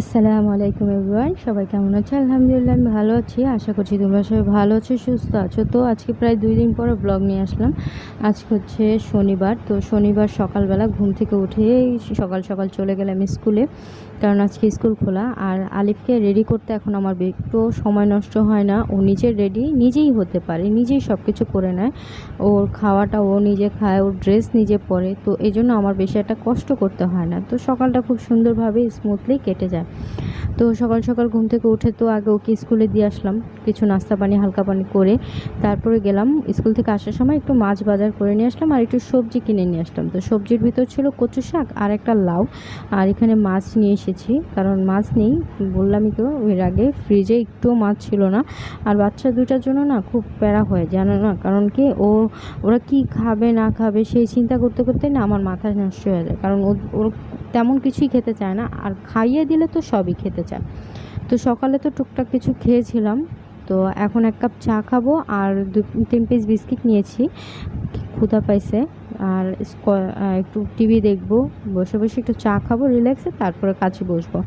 আসসালামু আলাইকুম এভরিওয়ান, সবাই কেমন আছে? আলহামদুলিল্লাহ, আমি ভালো আছি, আশা করছি তোমরা সবাই ভালো আছো, সুস্থ আছো। তো আজকে প্রায় দুই দিন পরে ব্লগ নিয়ে আসলাম। আজকে হচ্ছে শনিবার, তো শনিবার সকালবেলা ঘুম থেকে উঠে সকাল সকাল চলে গেলাম স্কুলে। কারণ আজকে স্কুল খোলা আর আলিফকে রেডি করতে এখন আমার একটু সময় নষ্ট হয় না। ও নিজে রেডি নিজেই হতে পারে, নিজেই সব কিছু করে নেয়। ওর খাওয়াটা ও নিজে খায়, ওর ড্রেস নিজে পরে। তো এই জন্য আমার বেশি একটা কষ্ট করতে হয় না। তো সকালটা খুব সুন্দরভাবে স্মুথলি কেটে যায়। তো সকাল সকাল ঘুম থেকে উঠে তো আগে ওকে স্কুলে দিয়ে আসলাম। কিছু নাস্তা পানি, হালকা পানি করে তারপরে গেলাম। স্কুল থেকে আসার সময় একটু মাছ বাজার করে নিয়ে আসলাম আর একটু সবজি কিনে নিয়ে আসলাম। তো সবজির ভিতর ছিল কচু শাক আর একটা লাউ। আর এখানে মাছ নিয়ে এসেছি। কারণ মাছ নেই বললামই তো এর আগে ফ্রিজে একটুও মাছ ছিল না। আর বাচ্চা দুটার জন্য না খুব প্যারা হয়, জানো না? কারণ কি ও, ওরা কি খাবে, না খাবে, সেই চিন্তা করতে করতে না আমার মাথা নষ্ট হয়ে যায়। কারণ ও তেমন কিছুই খেতে চায় না। আর খাইয়ে দিলে তো সবই খেতে চায় তো সকালে তো টুকটাক কিছু খেয়েছিলাম। তো এখন এক কাপ চা খাব আর দু তিন পিস বিস্কিট নিয়েছি ক্ষুধা পাইছে। আর একটু টিভি দেখব, বসে বসে একটু চা খাব রিল্যাক্সে তারপরে কাছে বসবো।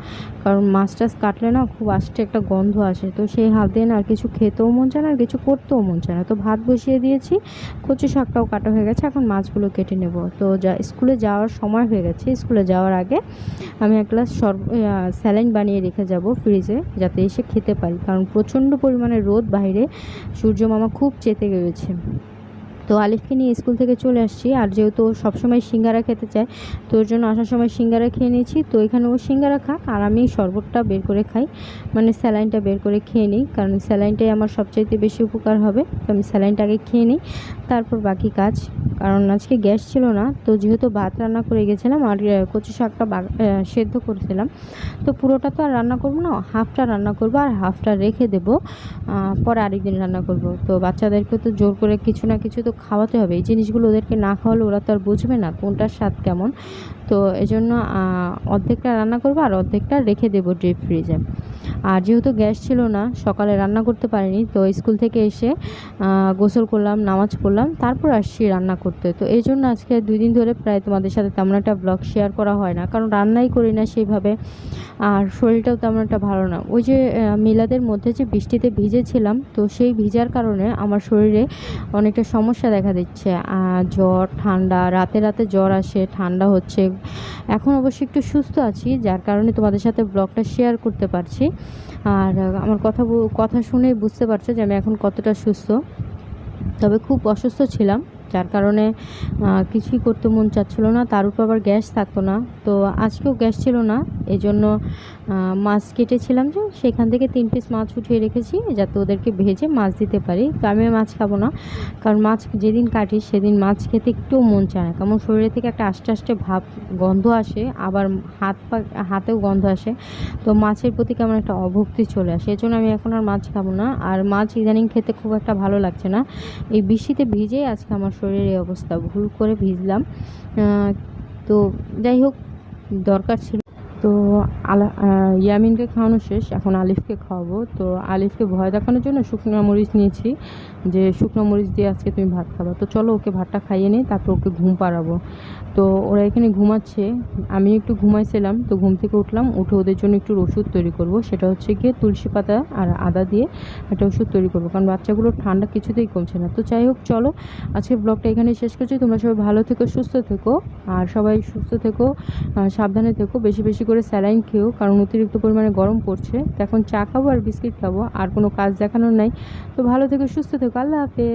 কারণ মাছ টাছ কাটলে না খুব আস্তে একটা গন্ধ আসে, তো সেই হাত দিয়ে না আর কিছু খেতেও মন চায় না, আর কিছু করতেও মন চায় না। তো ভাত বসিয়ে দিয়েছি, কচু শাকটাও কাটা হয়ে গেছে, এখন মাছগুলো কেটে নেব। তো যা, স্কুলে যাওয়ার সময় হয়ে গেছে, স্কুলে যাওয়ার আগে আমি এক গ্লাস সর স্যালাইন বানিয়ে রেখে যাব ফ্রিজে, যাতে এসে খেতে পারি। কারণ প্রচণ্ড পরিমাণে রোদ বাইরে, সূর্য মামা খুব চেতে গেছে। তো আলিফকে নিয়ে স্কুল থেকে চলে আসছি। আর যেহেতু সবসময় সিঙ্গারা খেতে চায়, তো ওর জন্য আসার সময় সিঙ্গারা খেয়ে নিয়েছি। তো এখানে ও সিঙ্গারা খাক আর আমি শরবতটা বের করে খাই। মানে স্যালাইনটা বের করে খেয়ে নিই, কারণ স্যালাইনটাই আমার সবচাইতে বেশি উপকার হবে। তো আমি স্যালাইনটা আগে খেয়ে নিই, তারপর বাকি কাজ। কারণ আজকে গ্যাস ছিল না, তো যেহেতু ভাত রান্না করে গেছিলাম আর কচু শাকটা সেদ্ধ করেছিলাম, তো পুরোটা তো আর রান্না করব না, হাফটা রান্না করব আর হাফটা রেখে দেবো। পরে আরেকদিন রান্না করব। তো বাচ্চাদেরকে তো জোর করে কিছু না কিছু তো খাওয়াতে হবে। এই জিনিসগুলো ওদেরকে না খাওয়ালে ওরা তো আর বুঝবে না কোনটার স্বাদ কেমন। তো এই জন্য অর্ধেকটা রান্না করব আর অর্ধেকটা রেখে দেবো ডিপ ফ্রিজে আর যেহেতু গ্যাস ছিল না, সকালে রান্না করতে পারিনি, তো স্কুল থেকে এসে গোসল করলাম, নামাজ পড়লাম, তারপর আসছি রান্না করতে। তো এই জন্য আজকে দুই দিন ধরে প্রায় তোমাদের সাথে তেমন একটা ব্লগ শেয়ার করা হয় না। কারণ রান্নাই করি না সেইভাবে, আর শরীরটাও তেমন একটা ভালো না। ওই যে মিলাদের মধ্যে যে বৃষ্টিতে ভিজেছিলাম, তো সেই ভিজার কারণে আমার শরীরে অনেকটা সমস্যা দেখা দিচ্ছে। জ্বর, ঠান্ডা, রাতে রাতে জ্বর আসে, ঠান্ডা হচ্ছে। এখন অবশ্যই একটু সুস্থ আছি, যার কারণে তোমাদের সাথে ব্লগটা শেয়ার করতে পারছি। আর আমার কথা কথা শুনেই বুঝতে পারছ যে আমি এখন কতটা সুস্থ। তবে খুব অসুস্থ ছিলাম, যার কারণে কিছুই করতে মন চাচ্ছিল না। তার উপর আবার গ্যাস থাকতো না। তো আজকেও গ্যাস ছিল না। এই জন্য মাছ কেটেছিলাম যে সেখান থেকে তিন পিস মাছ উঠিয়ে রেখেছি যাতে ওদেরকে ভেজে মাছ দিতে পারি। আমি মাছ খাব না, কারণ মাছ যেদিন কাটি সেদিন মাছ খেতে একটুও মন চায় না। কেমন শরীরে থেকে একটা আস্তে আস্তে ভাব, গন্ধ আসে, আবার হাত পা, হাতেও গন্ধ আসে। তো মাছের প্রতি কেমন একটা অভক্তি চলে আসে এই জন্য আমি এখন আর মাছ খাব না। আর মাছ ইদানিং খেতে খুব একটা ভালো লাগছে না। এই বৃষ্টিতে ভিজেই আজকে আমার শরীরের এই অবস্থা, ভুল করে ভিজলাম। তো যাই হোক, দরকার ছিল তো আলা ইয়ামিনকে খাওয়ানো শেষ, এখন আলিফকে খাওয়াবো। তো আলিফকে ভয় দেখানোর জন্য শুকনো মরিচ নিয়েছি, যে শুকনো মরিচ দিয়ে আজকে তুমি ভাত খাবা। তো চলো ওকে ভাতটা খাইয়ে নিই, তারপর ওকে ঘুম পাড়াবো। তো ওরা এখানে ঘুমাচ্ছে আমি একটু ঘুমাইছিলাম, তো ঘুম থেকে উঠলাম, উঠে ওদের জন্য একটু ওষুধ তৈরি করব। সেটা হচ্ছে গিয়ে তুলসী পাতা আর আদা দিয়ে একটা ওষুধ তৈরি করব, কারণ বাচ্চাগুলোর ঠান্ডা কিছুতেই কমছে না। তো যাই হোক, চলো আজকে ব্লগটা এখানে শেষ করছি। তোমরা সবাই ভালো থেকো, সুস্থ থেকো, আর সবাই সুস্থ থেকো সাবধানে থেকো, বেশি বেশি করে স্যালাইন খেয়েও কারণ অতিরিক্ত পরিমাণে গরম পড়ছে। তো এখন চা খাব আর বিস্কিট খাব, আর কোনো কাজ দেখানোর নাই। তো ভালো থেকো, সুস্থ থেকো, আল্লাহ হাফেজ।